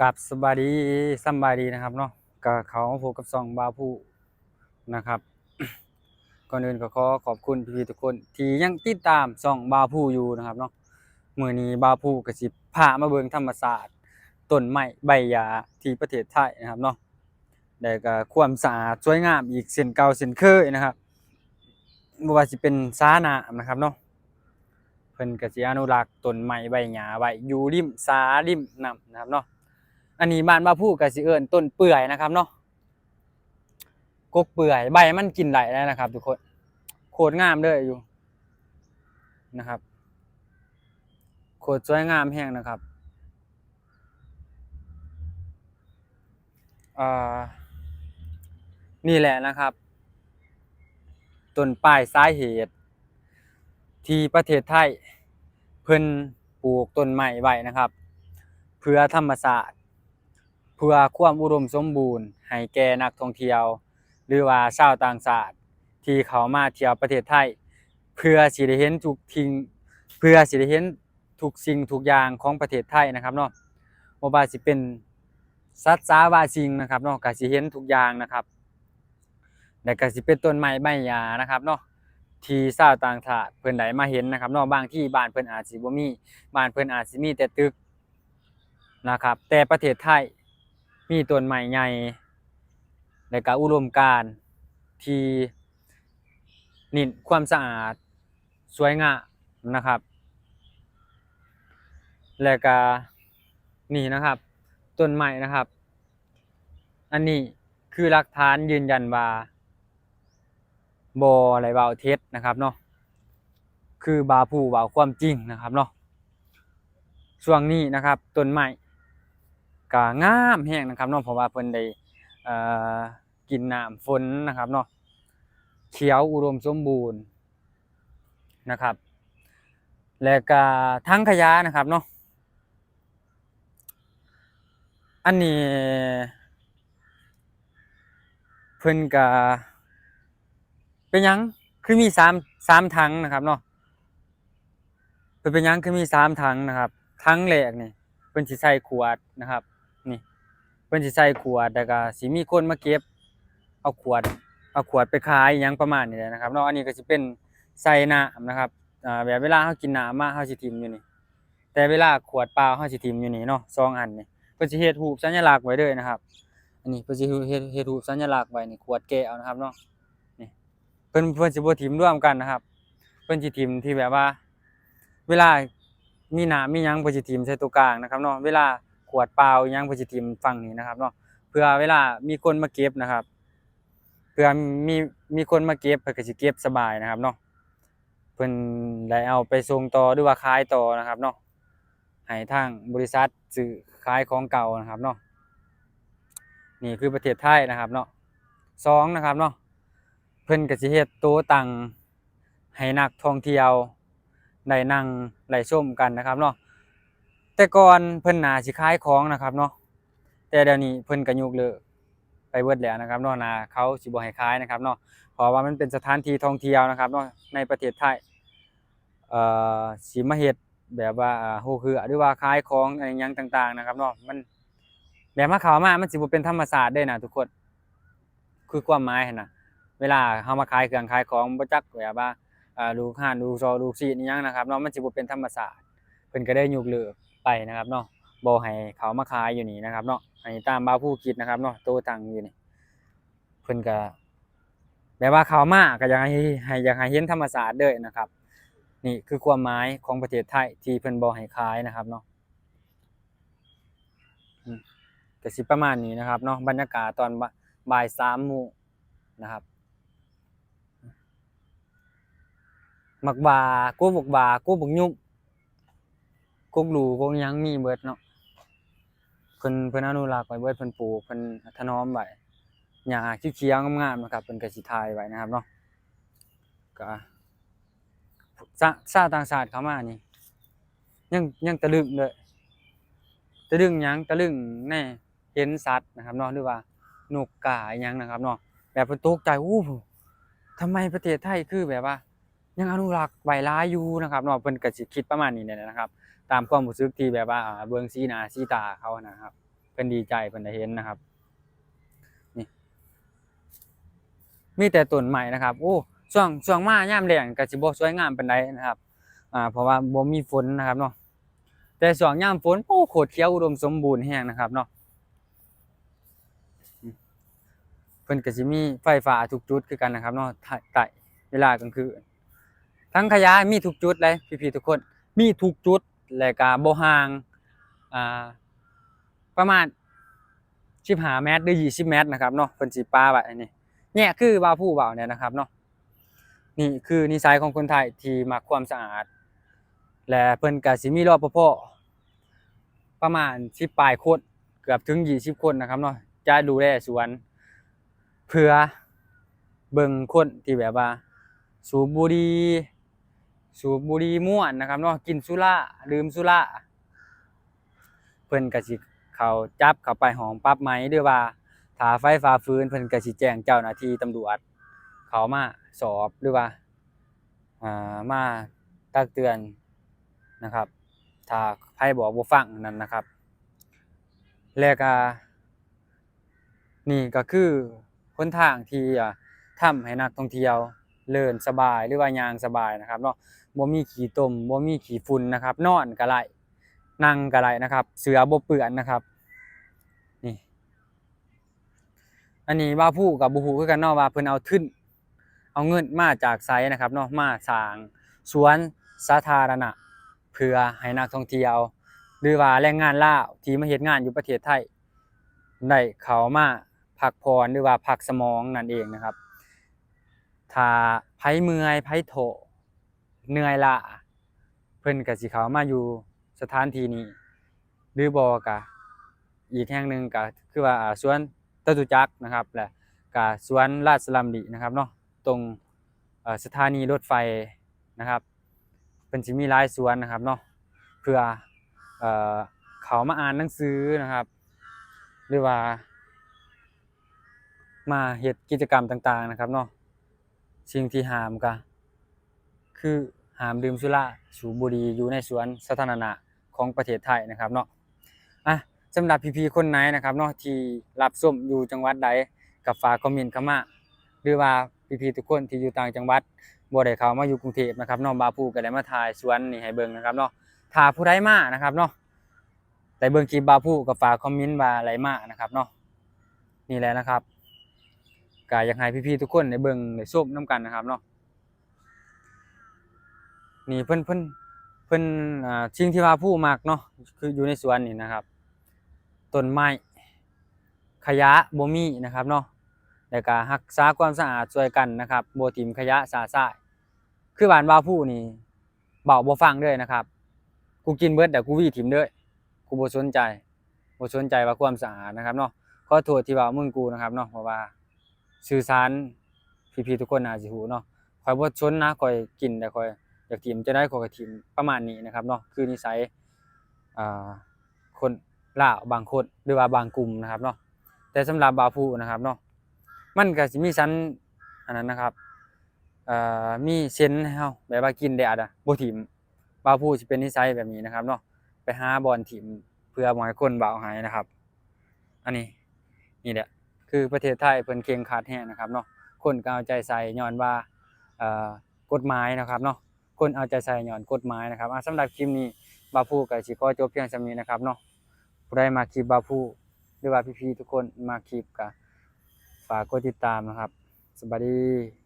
กับสบายดีสำบายดีนะครับเนาะก็เขามาพกับซองบาผู้นะครับ ก่อนอื่นก็ขอขอบคุณพี่ๆทุกคนที่ยังติดตามซองบาผู้อยู่นะครับเนาะมื้อนี้บาผู้ก็สิพามาเบิ่งธรรมศาสตร์ต้นไม้ใบหญ้าที่ประเทศไทยนะครับเนาะแล้วก็ความสะอาดสวยงามอีกเช่นเก่าเช่นเคยนะครับบ่ว่าสิเป็นสาหนะนะครับเนาะเพิ่นก็สิอนุรักษ์ต้นไม้ใบหญ้าไว้อยู่ริมสาริมน้ำนะครับเนาะ อันนี้บ้านบาพูก็สิเอิ้นต้นเปื่อยนะครับเนาะกกเปื่อยใบมันกินไหลได้นะครับ ทุกคนโคตรงามเด้ออยู่นะครับโคตรสวยงามแฮงนะครับนี่แหละนะครับต้นปลายสาเหตุ ที่ประเทศไทย เพิ่นปลูกต้นไม้ไว้นะครับ เพื่อธรรมศาสตร์ พื่อความอุดมสมบูรณ์ให้แก่นักท่องเที่ยว หรือว่าชาวต่างชาติที่เขามาเที่ยวประเทศไทย เพื่อสิได้เห็นทุกทิ้งเพื่อสิได้เห็นทุกสิ่งทุกอย่างของประเทศไทยนะครับเนาะบ่ว่าสิเป็นสัตว์สาวาสิ่งนะครับเนาะก็สิเห็นทุกอย่างนะครับแล้วก็สิเป็นต้นไม้ใบหญ้านะครับเนาะที่ชาวต่างชาติเพิ่นได้มาเห็นนะครับเนาะบางที่บ้านเพิ่นอาจสิบ่มีบ้านเพิ่นอาจสิมีแต่ตึกนะครับแต่ประเทศไทย มีต้นไม้ใหญ่และก็อุดมการที่นี่นความสะอาดสวยงามนะครับ และก็นี่นะครับต้นไม้นะครับ อันนี้คือหลักฐานยืนยันว่าบออะไรเบาเท็จนะครับเนาะคือบาผู้เบาความจริงนะครับเนาะช่วงนี้นะครับต้นไม้ ก็งามแห้งนะครับเนาะเพราะว่าเพิ่นได้กินน้ำฝนนะครับเนาะเขียวอุดมสมบูรณ์นะครับ และก็ทั้งขยะนะครับเนาะอันนี้เพิ่นก็เป็นยังคือมีสามสามถังนะครับเนาะเพิ่นเป็นยังคือมีสามถังนะครับถังแรกนี่เพิ่นสิใส่ขวดนะครับ พิ่นสิใส่ขวดแล้วก็สิมีคนมาเก็บ เอาขวด เอาขวดไปขายหยังประมาณนี้แหละนะครับเนาะอันนี้ก็สิเป็นใส่น้ำนะครับอ่าแบบเวลาเฮากินน้ำมาเฮาสิทิมอยู่นี่ แต่เวลาขวดเปล่าเฮาสิทิมอยู่นี่เนาะสองอันนี่เพิ่นสิเฮ็ดรูปสัญลักษณ์ไว้เลยนะครับ อันนี้เพิ่นสิเฮ็ดเฮ็ดรูปสัญลักษณ์ไว้นี่ขวดแก้วนะครับเนาะเพิ่นเพิ่นสิบ่ทิมร่วมกันนะครับ เพิ่นสิทิมที่แบบว่า เวลามีหน้ามีหยังเพิ่นสิทิมใส่ตัวกลางนะครับเนาะเวลา วดเปล่าอิหยังพิ่นสิทิมฝั่งนี้นะครับเนาะเพื่อเวลามีคนมาเก็บนะครับ เพื่อมีมีคนมาเก็บเพิ่นก็สิเก็บสบายนะครับเนาะเพิ่นได้เอาไปส่งต่อหรือว่าขายต่อนะครับเนาะให้ทางบริษัทซื้อขายของเก่านะครับเนาะนี่คือประเทศไทยนะครับเนาะสองนะครับเนาะเพิ่นก็สิเฮ็ดโต๊ะตังให้นักท่องเที่ยวได้นั่งได้ชมกันนะครับเนาะ แต่ก่อนเพิ่นนาสิขายของนะครับเนาะแต่เดี๋ยวนี้เพิ่นก็ยกเลิกไปเบิดแล้วนะครับเนาะนาเขาสิบ่ให้ขายนะครับเนาะเพราะว่ามันเป็นสถานที่ท่องเที่ยวนะครับเนาะในประเทศไทยเอ่อสิมาเฮ็ดแบบว่าอ่าโฮคือหรือว่าขายของอะไรยังต่าง ๆ นะครับเนาะมันแบบมาเข้ามามันสิบ่เป็นธรรมศาสตร์เด้นะทุกคนคือความหมายนะเวลาเฮามาขายเครื่องขายของบ่จักแบบว่าอ่าลูกห้านลูกซอลูกซีนอิหยังนะครับเนาะมันสิบ่เป็นธรรมศาสตร์เพิ่นก็ได้ยกเลิก ไปนะครับเนาะบ่ให้เขามาขายอยู่นี่นะครับเนาะให้ตามบาผู้คิดนะครับเนาะโตตังอยู่นี่เพิ่นก็แบบว่าเขามาก็อยากให้ให้อยากให้เห็นธรรมศาสตร์เด้อนะครับ นี่คือความหมายของประเทศไทยที่เพิ่นบ่ให้ขายนะครับเนาะก็สิประมาณนี้นะครับเนาะบรรยากาศตอนบ่บ่าย3โมงนะครับหมักบากู้บกบากู้บกยุบ กุกหลูกุกหยังมีเบิดเนาะเพิ่นเพิ่นอนุรักษ์ไว้เบิดเพิ่นปลูกเพิ่นถนอมไว้หญ้าเขียวๆงามๆนะครับเพิ่นก็สิถ่ายไว้นะครับเนาะก็ซะชาต่างชาติเข้ามานี่ยังยังตะลึงเลยตะลึงหยังตะลึงแน่เห็นสัตว์นะครับเนาะหรือว่านกกาอหยังนะครับเนาะแบบเพิ่นตกใจอู้ทำไมประเทศไทยคือแบบว่า ยังอนุรักษ์ไว้หลายอยู่นะครับเนาะเพิ่นก็สิคิดประมาณนี้เนี่ยนะครับ ตามความรู้สึกที่แบบว่าเบิ่งสีนาสีตาเขานะครับเพิ่นดีใจเพิ่นได้เห็นนะครับนี่มีแต่ต้นใหม่นะครับโอ้ช่วงช่วงมาย่ามแล้งก็สิบ่สวยงามปานใดนะครับอ่าเพราะว่าบ่มีฝนนะครับเนาะแต่ช่วงย่ามฝนโอ้โคตรเขียวอุดมสมบูรณ์แฮงนะครับเนาะอืมเพิ่นก็สิมีไฟฟ้าทุกจุดคือกันนะครับเนาะถ้าใต้เวลากลางคืนทั้งขยะมีทุกจุดเลยพี่ๆทุกคน มีทุกจุด และก็บ่ห่างอ่าประมาณ15เมตรหรือ20เมตรนะครับเนาะเพิ่นสิปาไว้อันนี้เนี่ยคือบ่าผู้บ่าวเนี่ยนะครับเนาะนี่คือนิสัยของคนไทยที่มักความสะอาด และเพิ่นก็สิมีรปภประมาณ10ปลายคนเกือบถึง 20 คนนะครับเนาะจะดูแลสวนเพื่อเบิ่งคนที่แบบว่า สูบบุหรี่ สูบบุหรี่ม่วนนะครับเนาะกินสุราดื่มสุราเพิ่นก็สิเขาจับเข้าไปห้องปรับไหมหรือว่าถ้าไฟฟ้าฟื้นเพิ่นก็สิแจ้งเจ้าหน้าที่ตำรวจเขามาสอบหรือว่าอ่ามาตักเตือนนะครับ ถ้าไผบอกบ่ฟังนั่นนะครับ แล้วก็นี่ก็คือหนทางที่อ่าทำให้นักท่องเที่ยวเลินสบายหรือว่ายางสบายนะครับเนาะ บ่มีขี้ตมบ่มีขี้ฝุ่นนะครับ นอนก็ได้นั่งก็ได้นะครับ เสือบ่เปื้อนนะครับ นี่ อันนี้ว่าผู้กับบ่ฮู้คือกันเนาะว่าเพิ่นเอาทุนเอาเงินมาจากไสนะครับเนาะมาสร้างสวนสาธารณะ เพื่อให้นักท่องเที่ยว หรือว่าแรงงานลาวที่มาเฮ็ดงานอยู่ประเทศไทยได้เขามาพักผ่อนหรือว่าพักสมองนั่นเองนะครับถ้าไผเมื่อยไผโถ เหนื่อยล้าเพิ่นก็สิเขามาอยู่สถานที่นี้หรือบ่ก็อีกแห่งหนึ่งก็คือว่าสวนจตุจักรนะครับและก็สวนราชดำรินะครับเนาะตรงสถานีรถไฟนะครับเป็นสิมีหลายสวนนะครับเนาะเพื่อเออเขามาอ่านหนังสือนะครับ หรือว่า มาเฮ็ดกิจกรรมต่างๆนะครับเนาะสิ่งที่หามก็ คือห้ามดื่มสุราสูบบุหรี่อยู่ในสวนสาธารณะของประเทศไทยนะครับเนาะอะสำหรับพี่ๆคนไหนนะครับเนาะที่รับชมอยู่จังหวัดใดก็ฝากคอมเมนต์เข้ามาหรือว่าพี่ๆทุกคนที่อยู่ต่างจังหวัดบ่ได้เข้ามาอยู่กรุงเทพนะครับเนาะบาผู้ก็ได้มาถ่ายสวนนี่ให้เบิ่งนะครับเนาะถ้าผู้ใดมานะครับเนาะได้เบิ่งคลิปบาผู้ก็ฝากคอมเมนต์ว่าอะไรมานะครับเนาะนี่แหละนะครับก็อยากให้พี่ๆทุกคนได้เบิ่งได้ชมนํกันนะครับเนาะ นี่เพิ่นเพิ่นเพิ่นอ่าสิ่งที่ว่าผู้มักเนาะคืออยู่ในสวนนี่นะครับต้นไม้ขยะบ่มีนะครับเนาะแล้วก็รักษาความสะอาดช่วยกันนะครับบ่ทิ่มขยะสาสายคือบ้านว่าผู้นี่เบาบ่ฟังเด้อนะครับ กูกินเบิดแต่กูวีถิ่มเด้อกูบ่สนใจบ่สนใจว่าความสะอาดนะครับเนาะขอโทษที่ว่ามึงกูนะครับเนาะเพราะว่าสื่อสารพี่ๆทุกคนน่าสิฮู้เนาะข่อยบ่สนนะข่อยกินแต่ข่อย อยากถิ่มจะได้ขอก็ถิ่มประมาณนี้นะครับเนาะคือนิสัยคนลาวบางคนหรือว่าบางกลุ่มนะครับเนาะแต่สำหรับบาวผู้นะครับเนาะมันก็สิมีชั้นอันนั้นนะครับมีเส้นให้เฮาแบบว่ากินแดดอะบ่ถิ่มบาวผู้สิเป็นนิสัยแบบนี้นะครับเนาะไปหาบอนถิ่มเพื่อบ่ให้คนบ่าวหายนะครับ อันนี้นี่แหละคือประเทศไทยเพิ่นเก่งขาดแฮงนะครับเนาะคนก็เอาใจใส่ย้อนว่ากฎหมายนะครับเนาะ คนเอาใจใส่ย้อนกฎหมายนะครับสำหรับคลิปนี้บาวผู้ก็สิขอจบเพียงส่านี้นะครับเนาะผู้ใดมาคลิปบาวผู้หรือว่าพี่ๆทุกคนมาคลิปกับฝากกดติดตามนะครับ สวัสดี